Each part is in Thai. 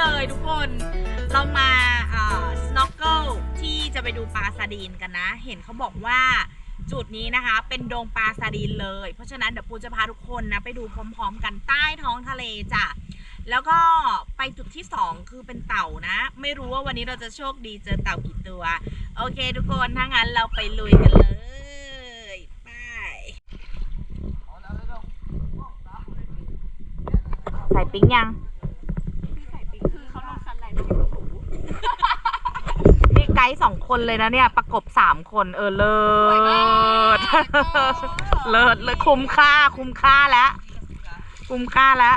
เลยทุกคน เรามาเอ่อ snorkel ที่จะไปดูปลาซาดีนกันนะ เห็นเขาบอกว่าจุดนี้นะคะ เป็นดงปลาซาดีนเลย เพราะฉะนั้นเดี๋ยวปูจะพาทุกคนนะ ไปดูพร้อมๆ กันใต้ท้องทะเลจ้ะแล้วก็ไปจุดที่ 2 คือเป็นเต่านะ ไม่รู้ว่าวันนี้เราจะโชคดีเจอเต่ากี่ตัว โอเคทุกคน ถ้างั้นเราไปลุยกันเลยไปใส่ปิ๊งยัง คือเขาลงสันไหลไม่ได้ถู นี่ไกด์สองคนเลยนะเนี่ย ประกบสามคนเออเลิศเลิศเลยคุ้มค่าคุ้มค่าแล้ว คุ้มค่าแล้ว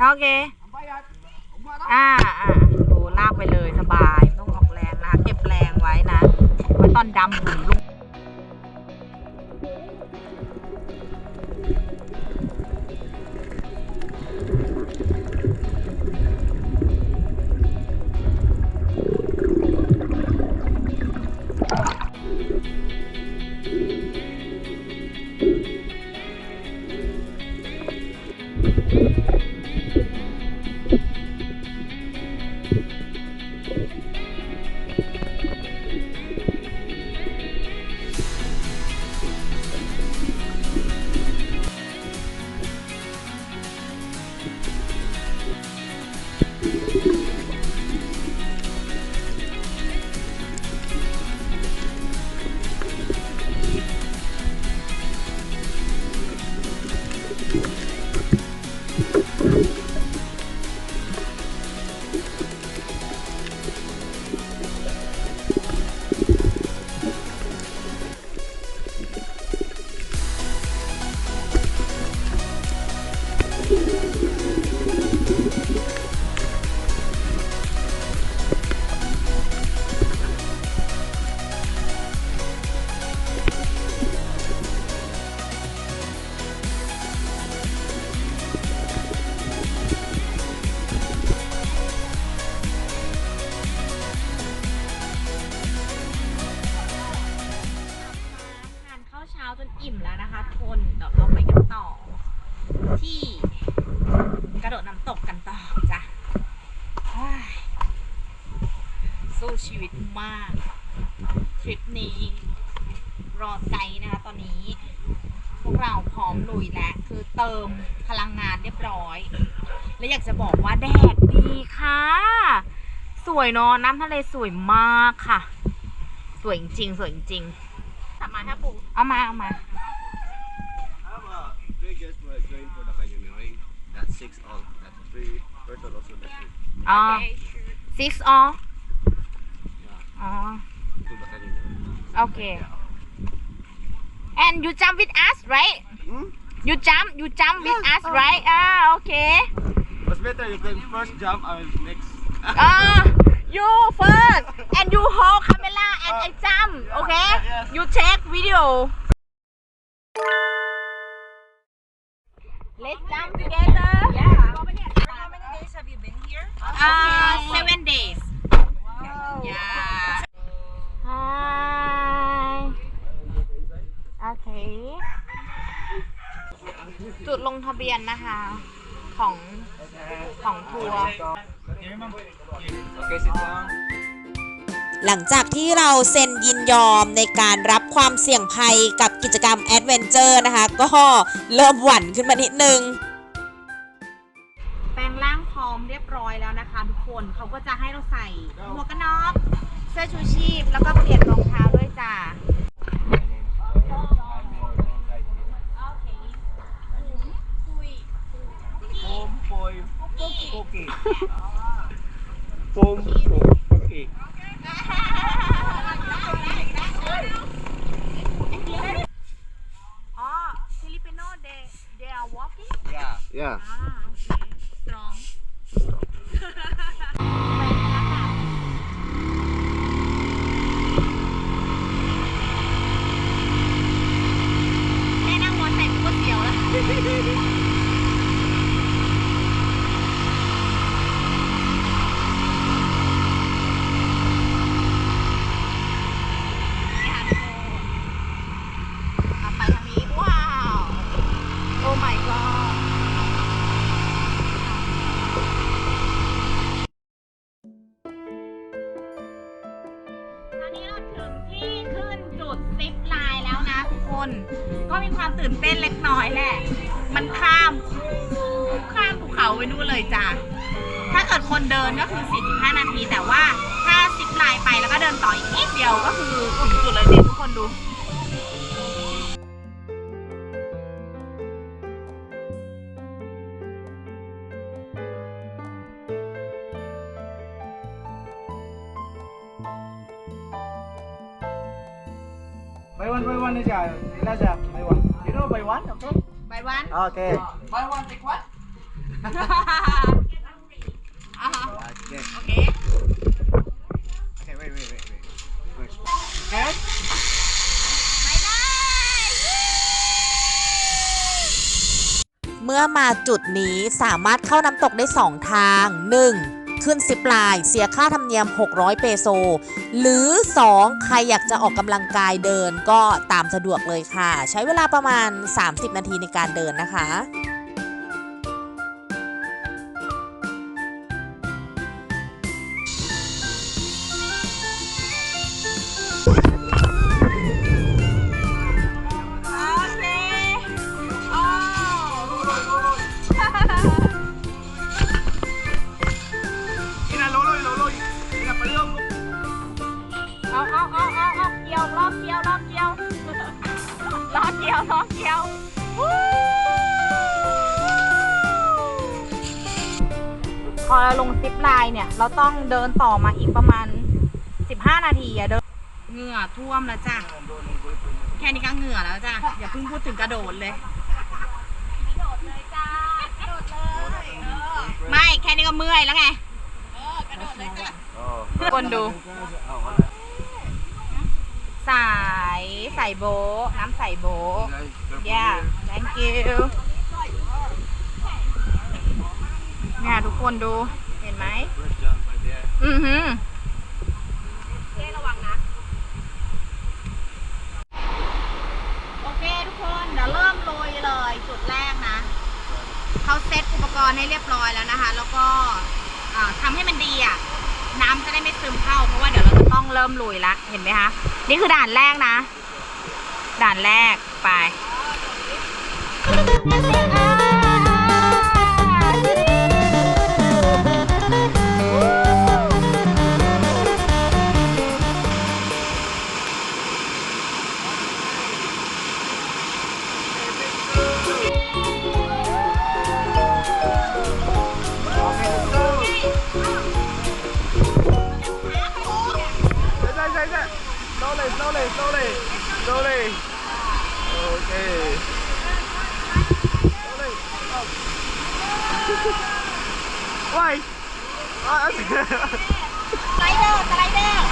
โอเค อ่าอ่าโอ้ลากไปเลยสบาย ไม่ต้องออกแรงนะ เก็บแรงไว้นะไว้ตอนดำหุ่นลุก สู้ชีวิตมากทริปนี้รอไกด์นะคะตอนนี้ พวกเราพร้อมลุยแล้ว คือเติมพลังงานเรียบร้อย และอยากจะบอกว่าแดดดีค่ะ สวยเนอะน้ำทะเลสวยมากค่ะ สวยจริงๆสวยจริงๆสามารถถ้าปูเอามาเอามา How about three guests were going for the canyoneering? That's six all. That's three person also the three. อ๋อโอเค six อ๋ Uh-huh. Okay. And you jump with us, right? Hmm? You jump, you jump with us, uh-huh. right? Ah, okay. What's better you can first jump, I will next. Ah, you first, and you hold camera and I jump, uh, okay? You take video. Let's jump together. Yeah. How many days have you been here? Uh, seven days. Wow. Yeah. โอเค จุดลงทะเบียนนะคะ ของของทัวร์ Okay, sit down. หลังจากที่เราเซ็นยินยอมในการรับความเสี่ยงภัยกับกิจกรรมแอดเวนเจอร์นะคะ ก็เริ่มหวั่นขึ้นมานิดนึง แปลงร่างพร้อมเรียบร้อยแล้วนะคะทุกคนเขาก็จะให้เราใส่หมวกกันน็อกเสื้อชูชีพ แล้วก็เปลี่ยนรองเท้าด้วยจ้าคุย Foam, foam, กตม คนเดินก็คือ 45 นาที แต่ว่าถ้าซิปไลน์ไปแล้วก็เดินต่ออีกนิดเดียวก็คือถึงจุดเลยเนี่ยทุกคนดู Buy one, buy one aja. Ilas ya, buy one. You know buy one, okay? ใบวัน Okay. Buy one, take one. อ่าฮะ Okay. โอเค Okay, wait, wait, wait, wait. Wait. Okay. ไปเลยเมื่อมาจุดนี้สามารถเข้าน้ำตกได้ 2 ทาง 1. ขึ้นซิปไลน์เสียค่าธรรมเนียม 600 เปโซ หรือ 2. ใครอยากจะออกกำลังกายเดินก็ตามสะดวกเลยค่ะ ใช้เวลาประมาณ 30 นาทีในการเดินนะคะ เราต้องเดินต่อมาอีกประมาณ 15 นาทีอะเดินเหงื่อท่วมแล้วจ้ะแค่นี้ก็เหงื่อแล้วจ้ะอย่าเพิ่งพูดถึงกระโดดเลยโดดเลยจ้าโดดเลยไม่แค่นี้ก็เมื่อยแล้วไงเออกระโดดเลยจ้ะทุกคนดู สายใส่โบน้ำใส่โบ yeah thank you เนี่ยทุกคนดูเห็นไหม อือหือระวังนะ โอเคทุกคน เดี๋ยวเริ่มโรยเลยจุดแรกนะ เขาเซตอุปกรณ์ให้เรียบร้อยแล้วนะคะ แล้วก็อ่าทำให้มันดีอะ น้ำจะได้ไม่ซึมเข้า เพราะว่าเดี๋ยวเราจะต้องเริ่มลุยละ เห็นไหมคะ นี่คือด่านแรกนะ ด่านแรกไป Slowly, slowly, slowly. Slowly. Okay. Slowly. Up. Why? Ah, สไลเดอร์สไลเดอร์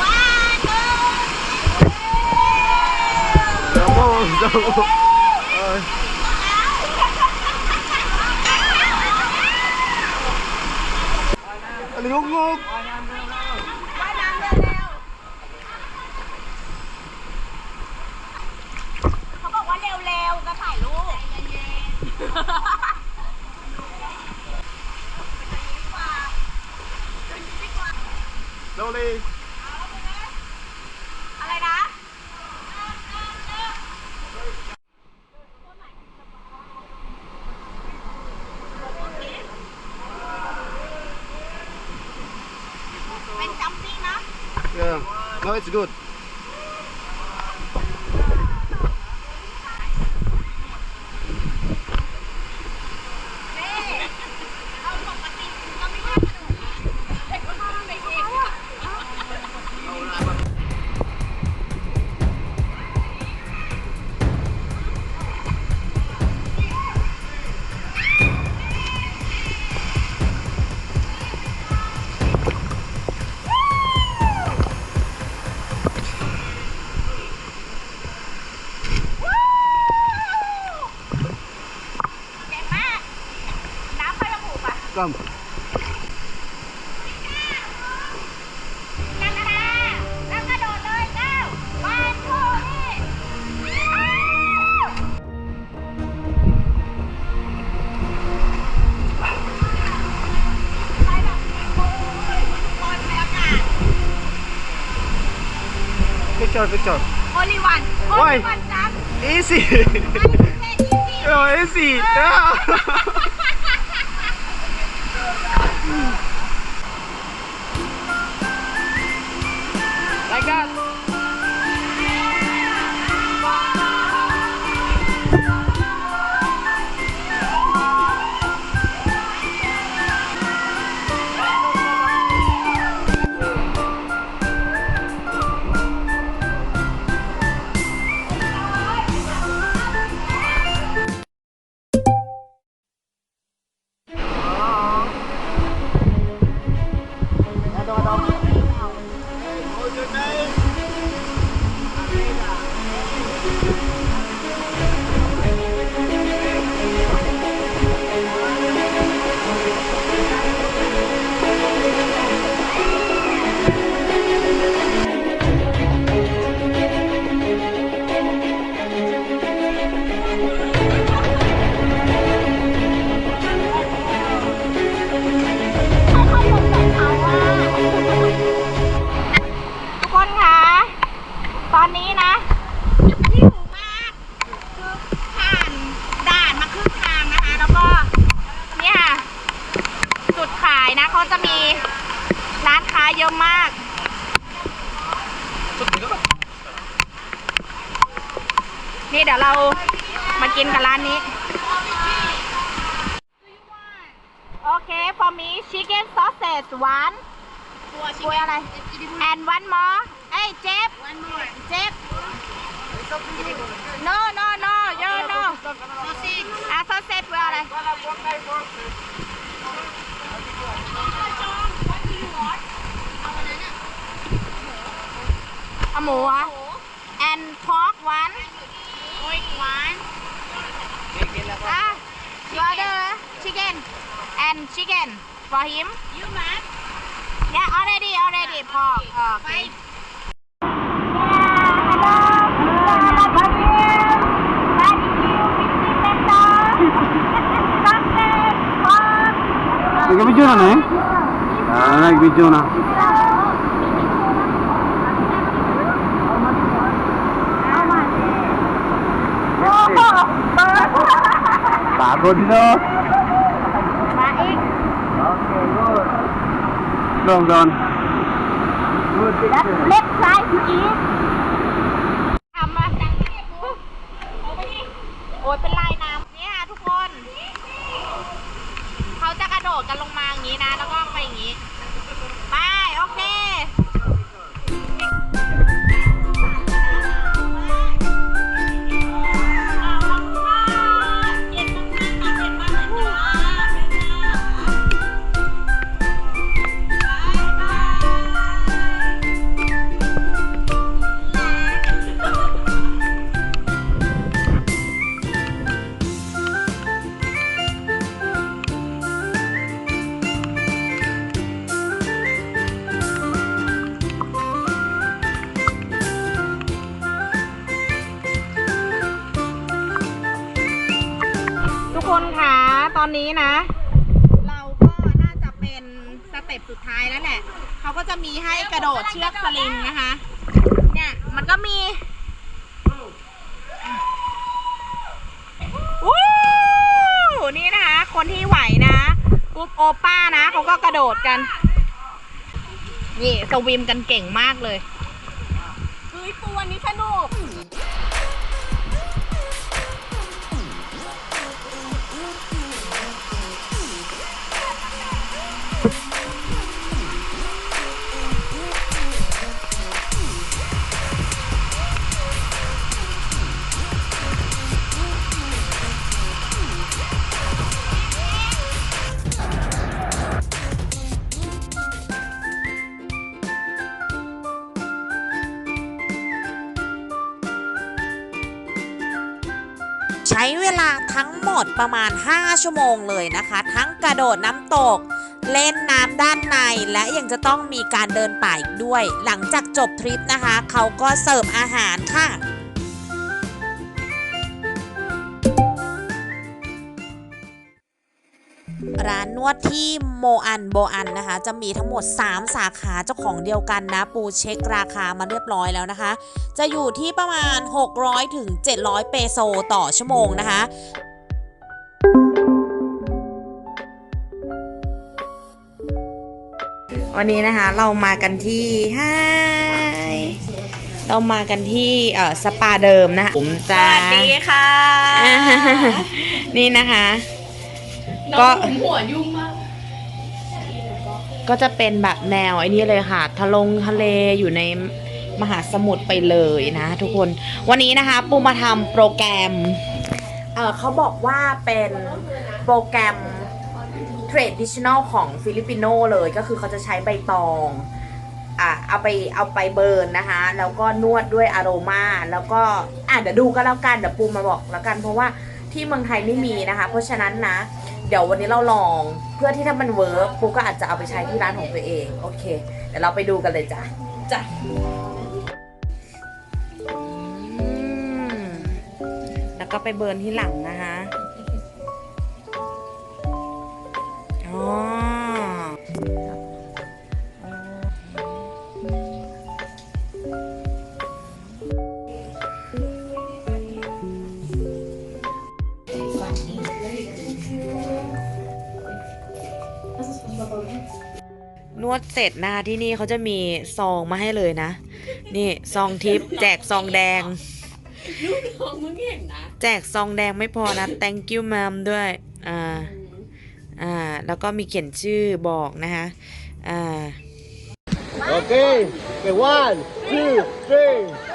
ว้าวเดิน double, double. Uh, อะ Yeah. No, it's good. นบรรยากาศ picture, picture. only one Why? only one jump Easy. easy oh, easy. Yeah. Like that. For me chicken sausage one กล้วยอะไร and one more เอ้ยเจ็บ one more เจ็บ no no no yo no อะ sausage กล้วยอะไร เอาหมูอะ and pork one pork one อะ you order chicken and chicken for him you mad yeah already already pork okay. Nag-video na na eh? Ah, nag-video na. Pagod. No? I'm done. นี้นะ เราก็น่าจะเป็นสเต็ปสุดท้ายแล้วแหละเขาก็จะมีให้กระโดดเชือกสลิงนะคะ เนี่ยมันก็มีวู้นี่นะคะ คนที่ไหวนะกรุ๊ปโอป้านะเขาก็กระโดดกัน นี่สวิมกันเก่งมากเลย ช้เวลาทั้งหมดประมาณ 5 ชั่วโมงเลยนะคะ ทั้งกระโดดน้ำตก เล่นน้ำด้านในและยังจะต้องมีการเดินป่าอีกด้วย หลังจากจบทริปนะคะ เขาก็เสิร์ฟอาหารค่ะ ร้านร้านนวดที่โมอันโบอันนะคะ จะมีทั้งหมด 3 สาขาเจ้าของเดียวกันนะ ปูเช็คราคามาเรียบร้อยแล้วนะคะ จะอยู่ที่ประมาณ 600ถึง700 เปโซต่อชั่วโมงนะคะวันนี้นะคะเรามากันที่ไฮเรามากันที่เอ่อสปาเดิมนะคะผมสจะวัสดีค่ะอ่านี่นะคะ ก็หัวยุ่งมากก็จะเป็นแบบแนวไอ้นี่เลยค่ะ ทะลงทะเลอยู่ในมหาสมุทรไปเลยนะ ทุกคน วันนี้นะคะ ปูมาทำโปรแกรม เออเขาบอกว่าเป็นโปรแกรม traditional ของฟิลิปปิโนเลยก็คือเขาจะใช้ใบตอง อะเอาไปเอาไปเบิร์นนะคะ แล้วก็นวดด้วยอโรมา แล้วก็อะเดี๋ยวดูก็แล้วกัน เดี๋ยวปูมาบอกแล้วกัน เพราะว่าที่เมืองไทยไม่มีนะคะ เพราะฉะนั้นนะ เดี๋ยววันนี้เราลองเพื่อที่ถ้ามันเวิร์กปูก็อาจจะเอาไปใช้ที่ร้านของตัวเอง โอเค เดี๋ยวเราไปดูกันเลยจ้ะจ้ะอืมแล้วก็ไปเบิร์นที่หลังนะคะ สร็จนะคะที่นี่เขาจะมีซองมาให้เลยนะ นี่ซองทิปแจกซองแดงแจกซองแดงไม่พอนะ thank you ma'am ด้วย อ่า อ่า แล้วก็มีเขียนชื่อบอกนะคะ อ่า Okay. Okay, one, two, three.